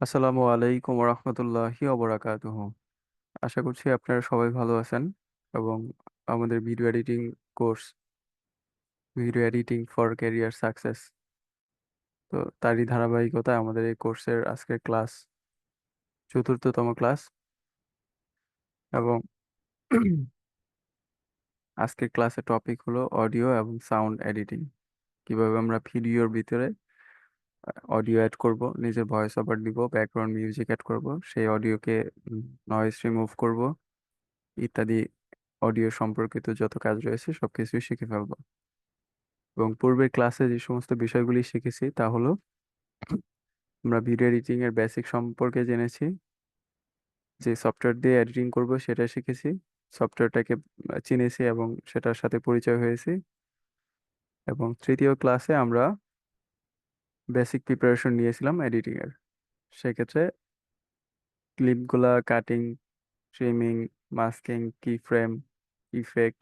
আসসালামু আলাইকুম রহমতুল্লাহি ওবরাকাতুহু। আশা করছি আপনারা সবাই ভালো আছেন এবং আমাদের video editing course video editing for career success তো তারই ধারাবাহিকতায় আমাদের এই কোর্সের আজকের ক্লাস চতুর্থতম ক্লাস এবং আজকের ক্লাসের টপিক হলো অডিও এবং সাউন্ড এডিটিং কীভাবে আমরা ভিডিওর ভিতরে অডিও অ্যাড করব, নিজের ভয়েস ওভার দিব ব্যাকগ্রাউন্ড মিউজিক অ্যাড করব, সেই অডিওকে নয়েজ রিমুভ করব, ইত্যাদি অডিও সম্পর্কিত যত কাজ রয়েছে সব কিছুই শিখে ফেলব। এবং পূর্বের ক্লাসে যে সমস্ত বিষয়গুলি শিখেছি তা হলো, আমরা ভিডিও এডিটিং এর বেসিক সম্পর্কে জেনেছি, যে সফটওয়্যার দিয়ে এডিটিং করব সেটা শিখেছি সফটওয়্যারটাকে চিনেছি এবং সেটার সাথে পরিচয় হয়েছি, এবং তৃতীয় ক্লাসে আমরা বেসিক প্রিপারেশন নিয়েছিলাম এডিটিং এর। সেক্ষেত্রে ক্লিপগুলা cutting trimming masking keyframe effect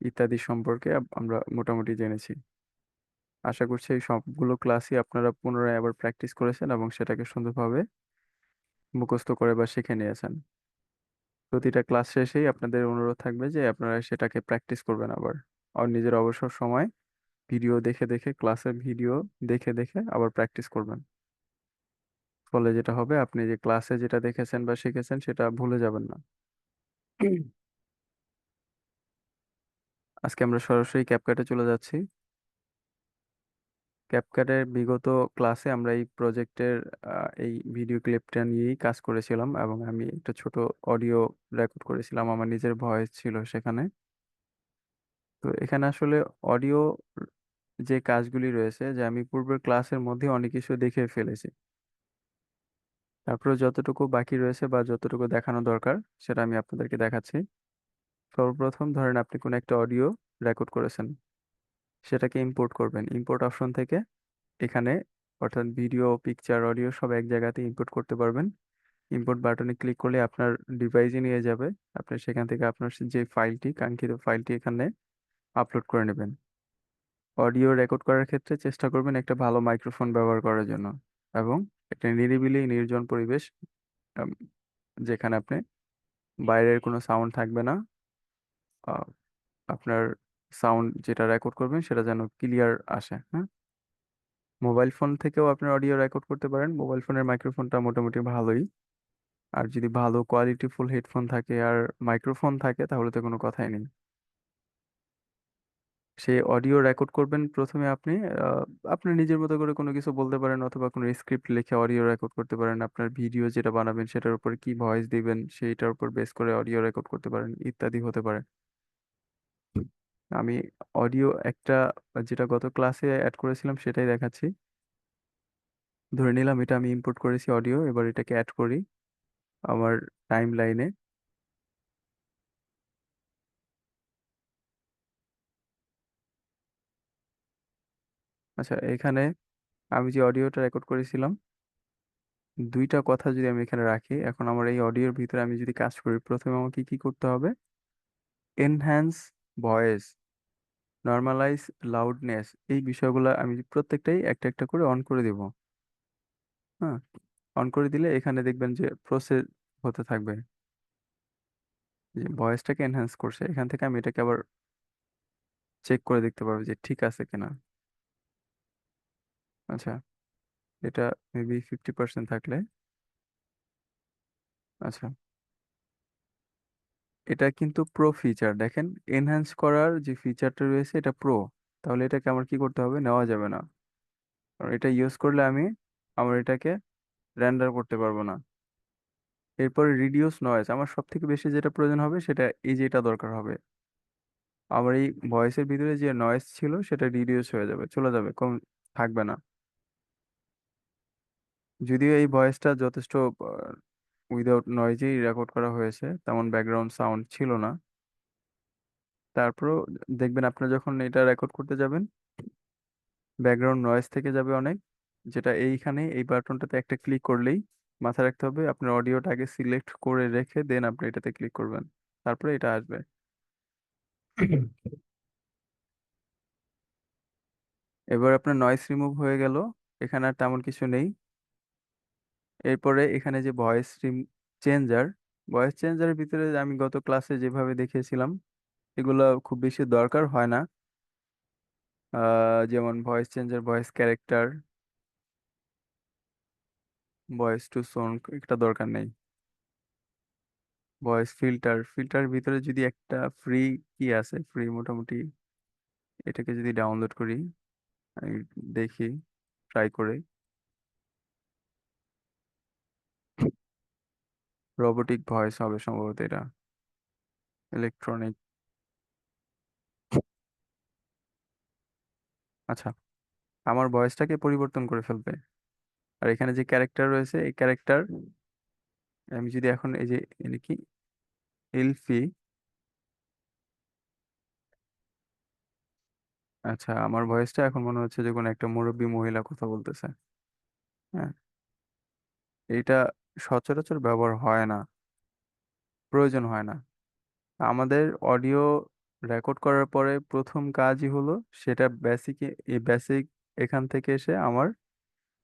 ইত্যাদি সম্পর্কে আমরা মোটামুটি জেনেছি। আশা করছি এই সবগুলো ক্লাসই আপনারা পুনরায় আবার প্র্যাকটিস করেছেন এবং সেটাকে সুন্দরভাবে মুখস্থ করে বা শিখে নিয়েছেন। প্রতিটা ক্লাস শেষেই আপনাদের অনুরোধ থাকবে যে আপনারা সেটাকে প্র্যাকটিস করবেন আবার। আর নিজের অবসর সময় ভিডিও দেখে দেখে ক্লাসের ভিডিও দেখে দেখে আবার প্র্যাকটিস করবেন। ফলে যেটা হবে, আপনি যে ক্লাসে যেটা দেখেছেন বা শিখেছেন, সেটা ভুলে যাবেন না। আজকে আমরা সরাসরি ক্যাপকাটে চলে যাচ্ছি। ক্যাপকাটের বিগত ক্লাসে আমরা এই প্রজেক্টের এই ভিডিও ক্লিপটা নিয়েই কাজ করেছিলাম এবং আমি একটা ছোট অডিও রেকর্ড করেছিলাম। আমার নিজের ভয়েস ছিল সেখানে। তো এখানে আসলে অডিও যে কাজগুলি রয়েছে, যে আমি পূর্বের ক্লাসের মধ্যে অনেক কিছু দেখে ফেলেছি। তারপরে যতটুকু বাকি রয়েছে বা যতটুকু দেখানো দরকার, সেটা আমি আপনাদেরকে দেখাচ্ছি। সর্বপ্রথম ধরেন আপনি কোনো একটা অডিও রেকর্ড করেছেন। সেটাকে ইম্পোর্ট করবেন। ইম্পোর্ট অপশন থেকে এখানে অর্থাৎ ভিডিও পিকচার অডিও সব এক জায়গাতে ইম্পোর্ট করতে পারবেন। ইম্পোর্ট বাটনে ক্লিক করলে আপনার ডিভাইসে নিয়ে যাবে। আপনি সেখান থেকে আপনার যে ফাইলটি কাঙ্ক্ষিত ফাইলটি এখানে আপলোড করে নেবেন। অডিও রেকর্ড করার ক্ষেত্রে চেষ্টা করবেন একটা ভালো মাইক্রোফোন ব্যবহার করার জন্য এবং একটা নিরিবিলি, নির্জন পরিবেশ যেখানে আপনি বাইরের কোনো সাউন্ড থাকবে না। আপনার সাউন্ড যেটা রেকর্ড করবেন সেটা যেন ক্লিয়ার আসে হ্যাঁ? মোবাইল ফোন থেকেও আপনার অডিও রেকর্ড করতে পারেন। মোবাইল ফোনের মাইক্রোফোনটা মোটামুটি ভালোই। আর যদি ভালো কোয়ালিটি ফুল হেডফোন থাকে আর মাইক্রোফোন থাকে তাহলে তো কোনো কথাই নেই। সেই অডিও রেকর্ড করবেন প্রথমে আপনি। আপনি নিজের মতো করে কোনো কিছু বলতে পারেন অথবা কোনো স্ক্রিপ্ট লিখে অডিও রেকর্ড করতে পারেন। আপনার ভিডিও যেটা বানাবেন সেটার উপর কি ভয়েস দিবেন সেইটার উপর বেস করে অডিও রেকর্ড করতে পারেন, ইত্যাদি হতে পারে। আমি অডিও একটা, যেটা গত ক্লাসে অ্যাড করেছিলাম সেটাই দেখাচ্ছি। ধরে নিলাম এটা আমি ইম্পোর্ট করেছি অডিও, এবার এটাকে অ্যাড করি আমার টাইম আচ্ছা এখানে আমি যে অডিওটা রেকর্ড করেছিলাম, দুইটা কথা যদি আমি এখানে রাখি, এখন আমার এই অডিওর ভিতরে আমি যদি কাজ করি, প্রথমে আমাকে কি করতে হবে? এনহ্যান্স ভয়েস নর্মালাইজ লাউডনেস এই বিষয়গুলো আমি প্রত্যেকটাই একটা একটা করে অন করে দেব। হ্যাঁ অন করে দিলে এখানে দেখবেন যে প্রসেস হতে থাকবে। যে ভয়েসটাকে এনহ্যান্স করছে, এখান থেকে আমি এটাকে আবার চেক করে দেখতে পারব যে ঠিক আছে কিনা। আচ্ছা এটা মেবি ফিফটি পার্সেন্ট থাকলে। আচ্ছা। এটা কিন্তু প্রো ফিচার দেখেন এনহ্যান্স করার যে ফিচারটা রয়েছে এটা প্রো তাহলে এটাকে আমার কি করতে হবে? নেওয়া যাবে না। কারণ এটা ইউজ করলে আমি আমার এটাকে রেন্ডার করতে পারব না। এরপরে রিডিউস নয়েজ আমার সব থেকে বেশি যেটা প্রয়োজন হবে সেটা এই যেটা দরকার হবে। আমার এই ভয়েসের ভিতরে যে নয়েজ ছিল সেটা রিডিউস হয়ে যাবে, চলে যাবে, কম থাকবে না। যদিও এই ভয়েসটা যথেষ্ট উইদাউট নয়েজেই রেকর্ড করা হয়েছে, তেমন ব্যাকগ্রাউন্ড সাউন্ড ছিল না। তারপরও দেখবেন আপনি যখন এটা রেকর্ড করতে যাবেন ব্যাকগ্রাউন্ড নয়েজ থেকে যাবে অনেক, যেটা এইখানে এই বাটনটাতে একটা ক্লিক করলেই মাথায় রাখতে হবে, আপনার অডিওটা আগে সিলেক্ট করে রেখে দেন আপনি এটাতে ক্লিক করবেন, তারপরে এটা আসবে। এবার আপনার নয়েজ রিমুভ হয়ে গেল, এখানে আর তেমন কিছু নেই। এরপরে এখানে যে ভয়েস স্ট্রিম চেঞ্জার, ভয়েস চেঞ্জারের ভিতরে আমি গত ক্লাসে যেভাবে দেখিয়েছিলাম, এগুলো খুব বেশি দরকার হয় না। যেমন voice changer, voice character, voice to sound একটা দরকার নেই। ভয়েস ফিল্টার ফিল্টার ভিতরে যদি একটা ফ্রি কি আছে, ফ্রি মোটামুটি, এটাকে যদি ডাউনলোড করি, আমি দেখি, ট্রাই করে। রোবোটিক ভয়েস হবে সম্ভবত এটা। ইলেকট্রনিক আচ্ছা আমার ভয়েসটাকে পরিবর্তন করে ফেলবে। আর এখানে যে ক্যারেক্টার রয়েছে, এই ক্যারেক্টার আমি যদি এখন এই যে কি? এলফি আচ্ছা আমার ভয়েসটা এখন মনে হচ্ছে যে কোনো একটা মুরব্বী মহিলা কথা বলতেছে। হ্যাঁ এটা সচরাচর ব্যবহার হয় না। প্রয়োজন হয় না। আমাদের অডিও রেকর্ড করার পরে প্রথম কাজই হলো সেটা বেসিক এই বেসিক এখান থেকে এসে আমার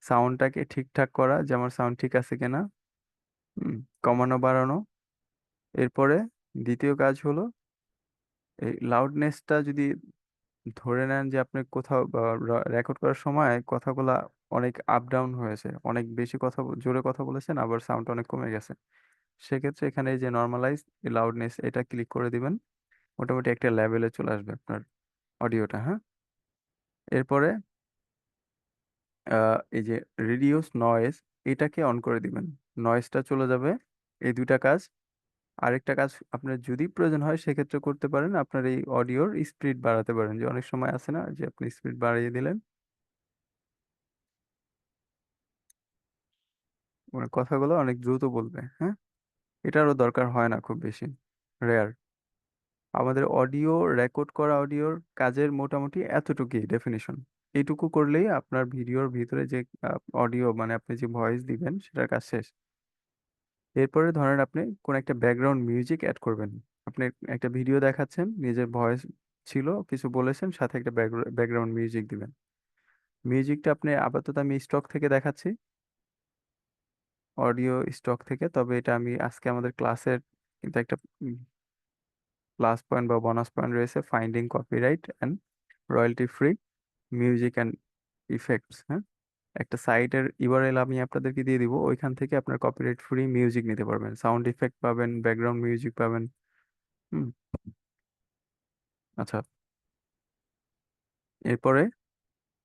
সাউন্ডটাকে ঠিকঠাক করা যে আমার সাউন্ড ঠিক আছে কিনা কমানো, বাড়ানো। এরপরে দ্বিতীয় কাজ হলো এই লাউডনেসটা যদি ধরে নেন যে, আপনি কোথাও রেকর্ড করার সময় কথাগুলা অনেক আপ ডাউন হয়েছে। অনেক বেশি কথা জোরে কথা বলেছেন, আবার সাউন্ড অনেক কমে গেছে। সেক্ষেত্রে এখানে এই যে নর্মালাইজ লাউডনেস এটা ক্লিক করে দিবেন। মোটামুটি একটা লেভেলে চলে আসবে আপনার অডিওটা হ্যাঁ? এরপরে এই যে রিডিউস নয়েজ এটাকে অন করে দিবেন। নয়েজটা চলে যাবে। এই দুইটা কাজ আরেকটা কাজ আপনার যদি প্রয়োজন হয়, সেক্ষেত্রে করতে পারেন। আপনার এই অডিওর স্পিড বাড়াতে পারেন। যে অনেক সময় আছে না, যে আপনি স্পিড বাড়িয়ে দিলেন। মানে কথাগুলো অনেক দ্রুত বলবে হ্যাঁ? এটারও দরকার হয় না খুব বেশি রেয়ার আমাদের অডিও রেকর্ড করা অডিওর কাজের মোটামুটি এতটুকুই ডেফিনিশন এইটুকু করলেই আপনার ভিডিওর ভিতরে যে অডিও মানে আপনি যে ভয়েস দিবেন, সেটার কাজ শেষ। এরপরে ধরেন আপনি কোন একটা ব্যাকগ্রাউন্ড মিউজিক অ্যাড করবেন। আপনি একটা ভিডিও দেখাচ্ছেন, নিজের ভয়েস ছিল, কিছু বলেছেন, সাথে একটা ব্যাকগ্রাউন্ড মিউজিক দিবেন। মিউজিকটা আপনি আপাতত আমি স্টক থেকে দেখাচ্ছি। অডিও স্টক থেকে, তবে এটা আমি আজকে আমাদের ক্লাসের কিন্তু একটা প্লাস পয়েন্ট বা বোনাস পয়েন্ট রয়েছে finding copyright and royalty free music and effects হ্যাঁ? একটা সাইটের ইউআরএল আমি আপনাদেরকে দিয়ে দিব। ওইখান থেকে আপনার কপিরাইট ফ্রি মিউজিক নিতে পারবেন। সাউন্ড ইফেক্ট পাবেন ব্যাকগ্রাউন্ড মিউজিক পাবেন। হুম। আচ্ছা। এরপরে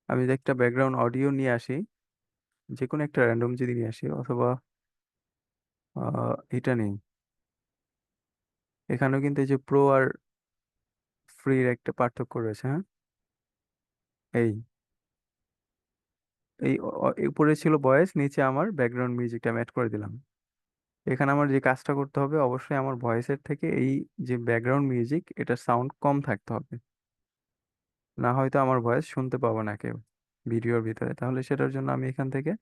আমি যদি একটা ব্যাকগ্রাউন্ড অডিও নিয়ে আসি যে কোনো একটা র্যান্ডম যদি নিয়ে আসি, অথবা এটা নেই। এখানেও কিন্তু এই যে প্রো আর ফ্রির একটা পার্থক্য রয়েছে হ্যাঁ? এই। এই উপরে ছিল ভয়েস নিচে আমার ব্যাকগ্রাউন্ড মিউজিকটা অ্যাড করে দিলাম। এখানে আমার যে কাজটা করতে হবে, অবশ্যই আমার ভয়েসের থেকে এই যে ব্যাকগ্রাউন্ড মিউজিক এটার সাউন্ড কম থাকতে হবে। না হয়তো আমার ভয়েস শুনতে পাবো না কেউ ভিডিওর ভিতরে। তাহলে সেটার জন্য আমি এখান থেকে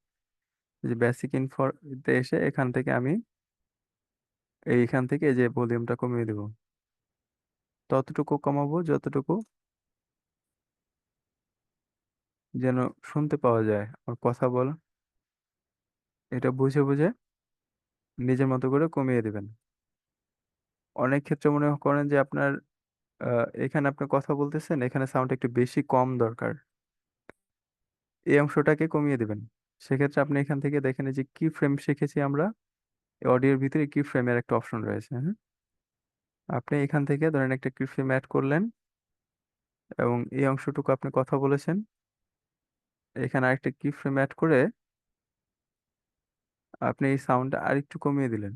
যে বেসিক ইনফোতে এসে এখান থেকে আমি এইখান থেকে যে ভলিউমটা কমিয়ে দেব। ততটুকু কমাবো, যতটুকু যেন শুনতে পাওয়া যায়। আর কথা বল। এটা বুঝে বুঝে নিজের মতো করে কমিয়ে দিবেন। অনেক ক্ষেত্রে মনে করেন যে আপনার এখানে আপনি কথা বলতেছেন, এখানে সাউন্ড একটু বেশি কম দরকার। এই অংশটাকে কমিয়ে দিবেন। সেক্ষেত্রে আপনি এখান থেকে দেখেন যে কি ফ্রেম শিখেছি আমরা অডিওর ভিতরে কি ফ্রেমের একটা অপশন রয়েছে হ্যাঁ? আপনি এখান থেকে ধরেন একটা কি ফ্রেম অ্যাড করলেন এবং এই অংশটুকু আপনি কথা বলেছেন। এখানে আরেকটা কি ফ্রেম অ্যাড করে আপনি এই সাউন্ডটা আরেকটু কমিয়ে দিলেন।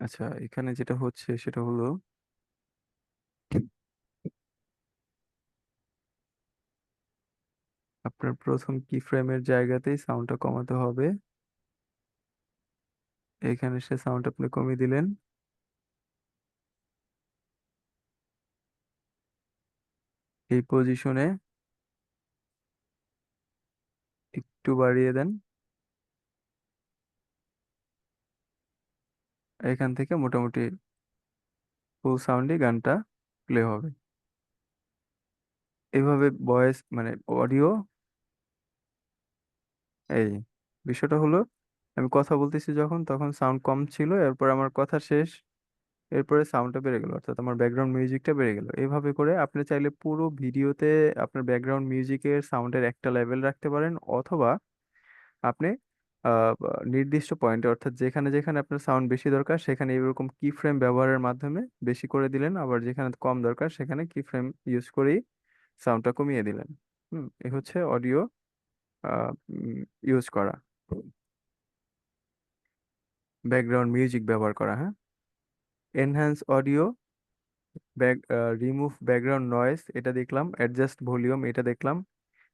আচ্ছা এখানে যেটা হচ্ছে সেটা হলো আপনার প্রথম কি ফ্রেমের জায়গাতেই সাউন্ডটা কমাতে হবে। এখানে সে সাউন্ড আপনি কমিয়ে দিলেন। এই পজিশনে একটু বাড়িয়ে দেন। এখান থেকে মোটামুটি ফুল সাউন্ডে গানটা প্লে হবে। এভাবে ভয়েস মানে অডিও এই বিষয়টা হলো, আমি কথা বলতেছি যখন, তখন সাউন্ড কম ছিল, এরপর আমার কথা শেষ। এরপরে সাউন্ডটা বেড়ে গেল, অর্থাৎ আমার ব্যাকগ্রাউন্ড মিউজিকটা বেড়ে গেল। এভাবে করে আপনি চাইলে পুরো ভিডিওতে আপনার ব্যাকগ্রাউন্ড মিউজিকের সাউন্ডের একটা লেভেল রাখতে পারেন, অথবা আপনি নির্দিষ্ট পয়েন্টে অর্থাৎ যেখানে যেখানে আপনার সাউন্ড বেশি দরকার, সেখানে এরকম কি ফ্রেম ব্যবহারের মাধ্যমে বেশি করে দিলেন, আবার যেখানে কম দরকার, সেখানে কি ফ্রেম ইউজ করেই সাউন্ডটা কমিয়ে দিলেন। হুম, এ হচ্ছে অডিও ইউজ করা। ব্যাকগ্রাউন্ড মিউজিক ব্যবহার করা হ্যাঁ? Enhance audio back remove background noise এটা দেখলাম অ্যাডজাস্ট ভলিউম এটা দেখলাম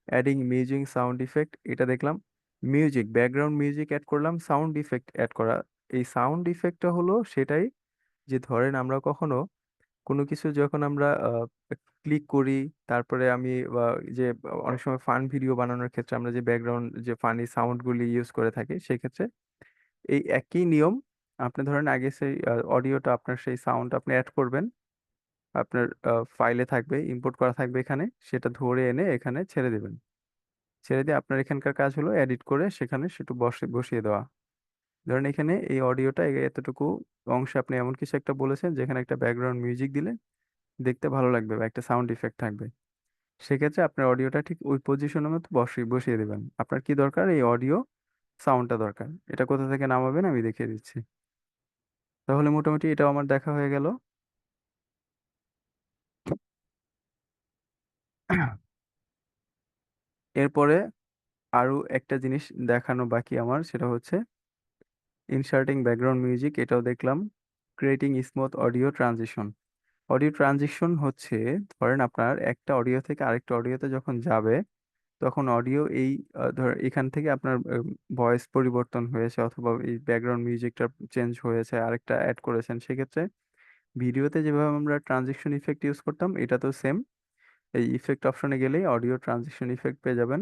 অ্যাডিং মিউজিক সাউন্ড ইফেক্ট এটা দেখলাম মিউজিক ব্যাকগ্রাউন্ড মিউজিক অ্যাড করলাম সাউন্ড ইফেক্ট অ্যাড করা, এই সাউন্ড ইফেক্টটা হলো সেটাই যে ধরেন আমরা কখনো কোনো কিছু যখন আমরা ক্লিক করি, তারপরে আমি যে অনেক সময় ফান ভিডিও বানানোর ক্ষেত্রে আমরা যে ব্যাকগ্রাউন্ড যে ফানি সাউন্ডগুলি ইউজ করে থাকি, সেক্ষেত্রে এই একই নিয়ম আপনি ধরেন আগে সেই অডিওটা আপনার সেই সাউন্ড আপনি অ্যাড করবেন। আপনার ফাইলে থাকবে ইম্পোর্ট করা থাকবে এখানে, সেটা ধরে এনে এখানে ছেড়ে দেবেন। ছেড়ে দিয়ে আপনার এখানকার কাজ হলো এডিট করে সেখানে সেটু বসে, বসিয়ে দেওয়া। ধরেন এখানে এই অডিওটা এতটুকু অংশে আপনি এমন কিছু একটা বলেছেন, যেখানে একটা ব্যাকগ্রাউন্ড মিউজিক দিলে দেখতে ভালো লাগবে বা একটা সাউন্ড ইফেক্ট থাকবে। সেক্ষেত্রে আপনার অডিওটা ঠিক ওই পজিশনের মতো বসিয়ে বসিয়ে দেবেন। আপনার কি দরকার? এই অডিও সাউন্ডটা দরকার। এটা কোথা থেকে নামাবেন আমি দেখিয়ে দিচ্ছি। তাহলে মোটামুটি এটাও আমার দেখা হয়ে গেল। এরপরে আরও একটা জিনিস দেখানো বাকি আমার, সেটা হচ্ছে ইনসার্টিং ব্যাকগ্রাউন্ড মিউজিক এটাও দেখলাম। Creating smooth audio transition audio transition হচ্ছে, ধরেন আপনার একটা অডিও থেকে আরেকটা অডিওতে যখন যাবে তখন অডিও এই ধর এখান থেকে আপনার ভয়েস পরিবর্তন হয়েছে অথবা এই ব্যাকগ্রাউন্ড মিউজিকটা চেঞ্জ হয়েছে, আরেকটা অ্যাড করেছেন, সেক্ষেত্রে ভিডিওতে যেভাবে আমরা ট্রানজিশন ইফেক্ট ইউজ করতাম, এটা তো সেম এই ইফেক্ট অপশনে গেলেই অডিও ট্রানজিশন ইফেক্ট পেয়ে যাবেন।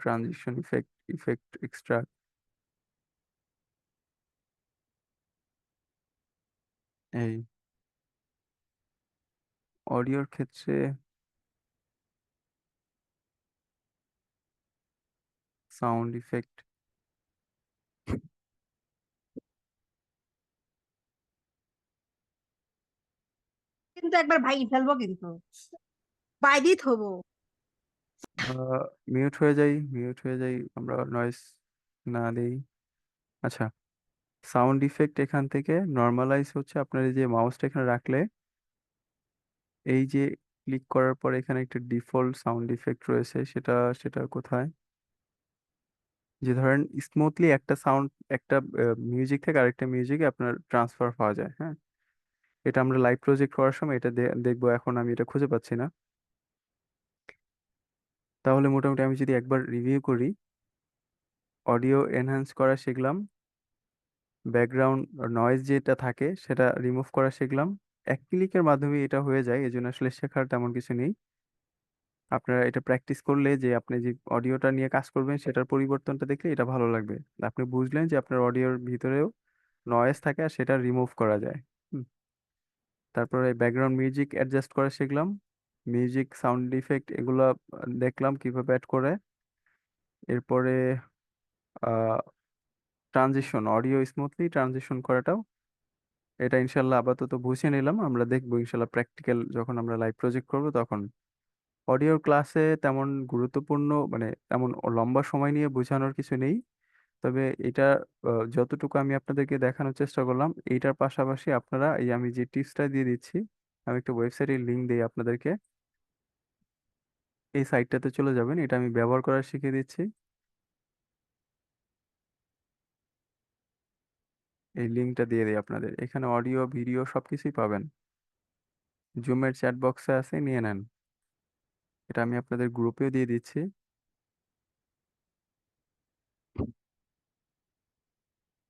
ট্রানজিশন ইফেক্ট ইফেক্ট এক্সট্রা এই। অডিওর ক্ষেত্রে সাউন্ড ইফেক্ট কিন্তু একবার ভাই ফেলব কিন্তু। বাইরেই থবো মিউট হয়ে যাই মিউট হয়ে যাই আমরা নয়েজ না দেই। আচ্ছা সাউন্ড ইফেক্ট এখান থেকে নর্মালাইজ হচ্ছে আপনার এই যে মাউসটা এখানে রাখলে। এই যে ক্লিক করার পর এখানে একটা ডিফল্ট সাউন্ড ইফেক্ট রয়েছে সেটা সেটা কোথায়? যে ধরেন স্মুথলি একটা সাউন্ড একটা মিউজিক থেকে আরেকটা মিউজিকে আপনার ট্রান্সফার পাওয়া যায় হ্যাঁ? এটা আমরা লাইভ প্রজেক্ট করার সময় এটা দেখব এখন আমি এটা খুঁজে পাচ্ছি না। তাহলে মোটামুটি আমি যদি একবার রিভিউ করি অডিও এনহ্যান্স করা শিখলাম ব্যাকগ্রাউন্ড নয়েজ যেটা থাকে সেটা রিমুভ করা শিখলাম, এক ক্লিকের মাধ্যমে এটা হয়ে যায় এই জন্য আসলে শেখার তেমন কিছু নেই। আপনারা এটা প্র্যাকটিস করলে যে আপনি যে অডিওটা নিয়ে কাজ করবেন, সেটার পরিবর্তনটা দেখলে এটা ভালো লাগবে। আপনি বুঝলেন যে আপনার অডিওর ভিতরেও নয়েজ থাকে আর সেটা রিমুভ করা যায়। হুম। তারপরে ব্যাকগ্রাউন্ড মিউজিক অ্যাডজাস্ট করা শিখলাম। মিউজিক সাউন্ড ইফেক্ট এগুলো দেখলাম কীভাবে অ্যাড করে। এরপরে ট্রানজিশন অডিও স্মুথলি ট্রানজিশন করাটাও। এটা ইনশাল্লাহ আপাতত বুঝে নিলাম। আমরা দেখব ইনশাল্লাহ প্র্যাকটিক্যাল যখন আমরা লাইভ প্রজেক্ট করব তখন। অডিওর ক্লাসে তেমন গুরুত্বপূর্ণ মানে তেমন লম্বা সময় নিয়ে বোঝানোর কিছু নেই। তবে এটা যতটুকু আমি আপনাদেরকে দেখানোর চেষ্টা করলাম, এইটার পাশাপাশি আপনারা এই আমি যে টিপসটা দিয়ে দিচ্ছি, আমি একটা ওয়েবসাইটের লিংক দিই আপনাদেরকে। এই সাইটটাতে চলে যাবেন, এটা আমি ব্যবহার করা শিখিয়ে দিচ্ছি। এই লিঙ্কটা দিয়ে দিই আপনাদের। এখানে অডিও ভিডিও সবকিছুই পাবেন। জুমের চ্যাট বক্সে আছে, নিয়ে নেন। এটা আমি আপনাদের গ্রুপেও দিয়ে দিচ্ছি।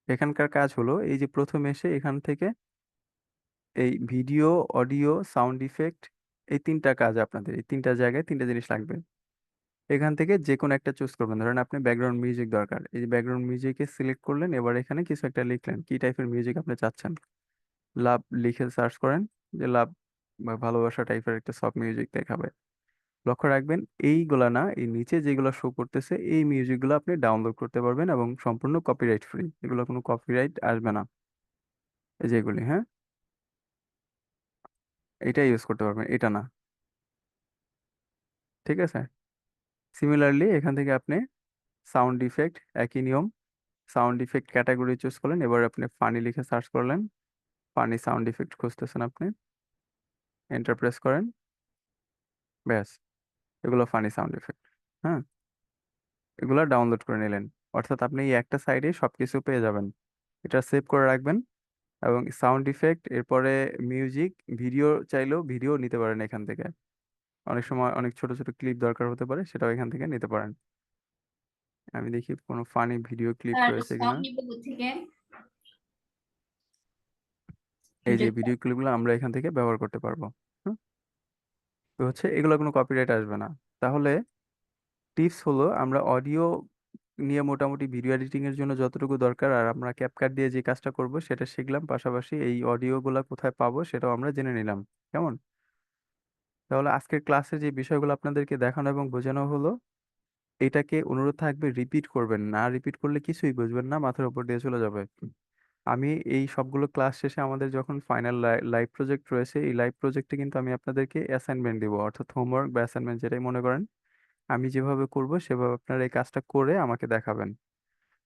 এখানকার কাজ হলো, এই যে প্রথম এসে এখান থেকে এই ভিডিও অডিও সাউন্ড ইফেক্ট এই তিনটা কাজ আপনাদের, এই তিনটা জায়গায় তিনটা জিনিস লাগবে। এখান থেকে যে কোনো একটা চুজ করবেন। ধরেন আপনি ব্যাকগ্রাউন্ড মিউজিক দরকার। এই যে ব্যাকগ্রাউন্ড মিউজিকে সিলেক্ট করলেন, এবার এখানে কিছু একটা লিখলেন। কি টাইপের মিউজিক আপনি চাচ্ছেন? লাভ লিখে সার্চ করেন, যে লাভ বা ভালোবাসা টাইপের একটা সফট মিউজিক দেখাবে। লক্ষ্য রাখবেন, এইগুলা না, এই নিচে যেগুলো শো করতেছে, এই মিউজিকগুলো আপনি ডাউনলোড করতে পারবেন এবং সম্পূর্ণ কপিরাইট ফ্রি এগুলো কোনো কপিরাইট আসবে না। এই যেগুলি হ্যাঁ? এটা ইউজ করতে পারবেন, এটা না। ঠিক আছে? সিমিলারলি এখান থেকে আপনি সাউন্ড ইফেক্ট একই নিয়ম সাউন্ড ইফেক্ট ক্যাটাগরি চুজ করলেন, এবার আপনি ফানি লিখে সার্চ করলেন ফানি সাউন্ড ইফেক্ট খুঁজতেছেন আপনি এন্টারপ্রেস করেন, ব্যাস। এগুলো ফানি সাউন্ড ইফেক্ট হ্যাঁ? এগুলো ডাউনলোড করে নিলেন। অর্থাৎ আপনি এই একটা সাইডে সব কিছু পেয়ে যাবেন। এটা সেভ করে রাখবেন এবং সাউন্ড ইফেক্ট এরপরে মিউজিক ভিডিও চাইলেও ভিডিও নিতে পারেন এখান থেকে। অনেক সময় অনেক ছোট ছোট ক্লিপ দরকার হতে পারে সেটাও এখান থেকে নিতে পারেন। আমি দেখি কোনো ফানি ভিডিও ক্লিপ রয়েছে কিনা। এই যে ভিডিও ক্লিপগুলো আমরা এখান থেকে ব্যবহার করতে পারব? তো হচ্ছে এগুলো কোনো কপিরাইট আসবে না। তাহলে টিপস হলো আমরা অডিও নিয়ে মোটামুটি ভিডিও এডিটিং এর জন্য যতটুকু দরকার আর আমরা ক্যাপকাট দিয়ে যে কাজটা করব সেটা শিখলাম, পাশাপাশি এই অডিওগুলো কোথায় পাবো সেটাও আমরা জেনে নিলাম। কেমন? তাহলে আজকের ক্লাসে যে বিষয়গুলো আপনাদেরকে দেখানো এবং বোঝানো হলো, এটাকে অনুরোধ থাকবে রিপিট করবেন। না রিপিট করলে কিছুই বুঝবেন না, মাথার উপর দিয়ে চলে যাবে। আমি এই সবগুলো ক্লাস শেষে আমাদের যখন ফাইনাল লাইভ প্রজেক্ট রয়েছে, এই লাইভ প্রজেক্টে কিন্তু আমি আপনাদেরকে অ্যাসাইনমেন্ট দিব, অর্থাৎ হোমওয়ার্ক বা অ্যাসাইনমেন্ট যেটাই মনে করেন, আমি যেভাবে করব সেভাবে আপনারা এই কাজটা করে আমাকে দেখাবেন।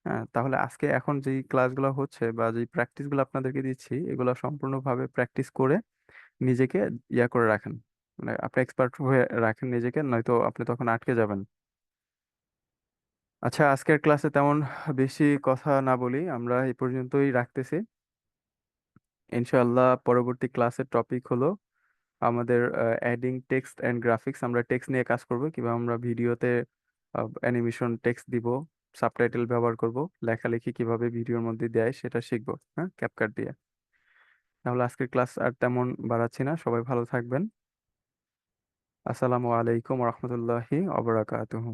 হ্যাঁ তাহলে আজকে এখন যেই ক্লাসগুলো হচ্ছে বা যেই প্র্যাকটিসগুলো আপনাদেরকে দিচ্ছি, এগুলো সম্পূর্ণভাবে প্র্যাকটিস করে নিজেকে ইয়া করে রাখেন। মানে আপনি এক্সপার্ট হয়ে রাখেন নিজেকে, নয়তো আপনি তখন আটকে যাবেন। আচ্ছা আজকের ক্লাসে তেমন বেশি কথা না বলি। আমরা এই পর্যন্তই রাখতেছি। ইনশাআল্লাহ পরবর্তী ক্লাসের টপিক হলো আমাদের অ্যাডিং টেক্সট অ্যান্ড গ্রাফিক্স আমরা টেক্সট নিয়ে কাজ করব কীভাবে আমরা ভিডিওতে অ্যানিমেশন টেক্সট দিব সাবটাইটেল ব্যবহার করব, লেখালেখি কীভাবে ভিডিওর মধ্যে দেয় সেটা শিখব হ্যাঁ ক্যাপকাট দিয়ে। তাহলে আজকের ক্লাস আর তেমন বাড়াচ্ছি না। সবাই ভালো থাকবেন। আসসালামু আলাইকুম রহমতুল্লাহি অবরাকাতুহু